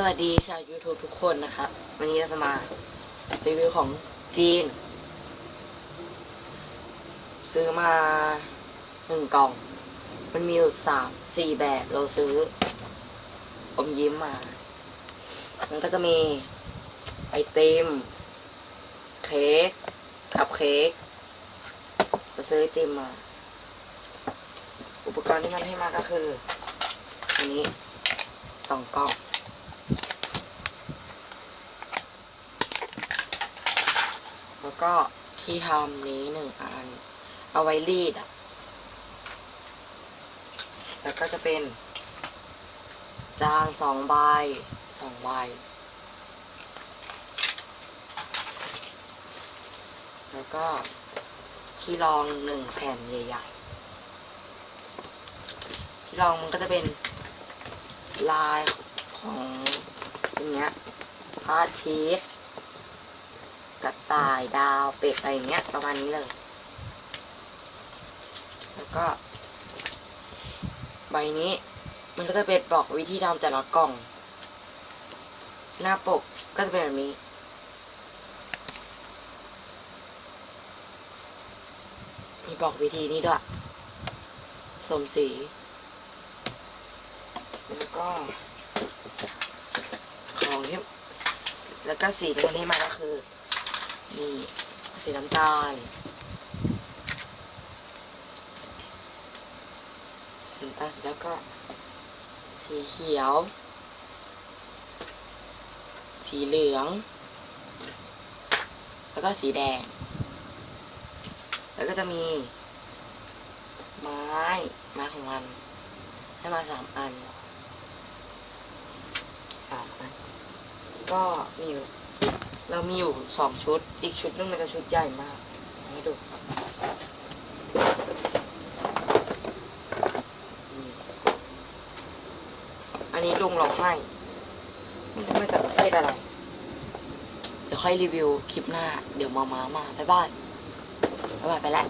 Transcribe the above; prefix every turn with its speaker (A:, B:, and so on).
A: สวัสดีชาว YouTube ทุกคนนะครับ วันนี้เราจะมารีวิวของจีน ซื้อมาหนึ่งกล่อง มันมีอยู่สามสี่แบบเราซื้ออมยิ้มมา มันก็จะมีไอติม เค้กคัพเค้กเราซื้อไอติมมา อุปกรณ์ที่มันให้มาก็คือ อันนี้สองกล่อง แล้ว ก็ที่ทำนี้หนึ่งอัน เอาไว้รีดอะ แล้วก็จะเป็น จานสองใบสองใบ แล้วก็ที่รองหนึ่งแผ่นใหญ่ๆ ที่รองมันก็จะเป็นลายของอย่างเงี้ยพระอาทิตย์ กระต่ายดาวเป็ดอะไรอย่างเงี้ย ประมาณนี้เลย แล้วก็ ใบนี้ มันก็จะเป็นบอกวิธีทำแต่ละกล่อง หน้าปกก็จะเป็นแบบนี้มีบอกวิธีนี้ด้วยสมสี แล้วก็ ของที่แล้วก็สีที่มันให้มาก็คือ นี่สีน้ำตาลสีน้ำตาลเสร็จแล้วก็สีเขียว สีเหลือง แล้วก็สีแดง แล้วก็จะมี ไม้ไม้ของมัน ให้มาสามอันสามอัน ก็มีอยู่ เรามีอยู่สองชุด อีกชุดนึงมันจะชุดใหญ่มากให้ดูอันนี้ลุงเราให้มันจะมาจากประเทศอะไร เดี๋ยวค่อยรีวิวคลิปหน้า เดี๋ยวมามามาบ๊ายบายบ๊ายบายไปแล้ว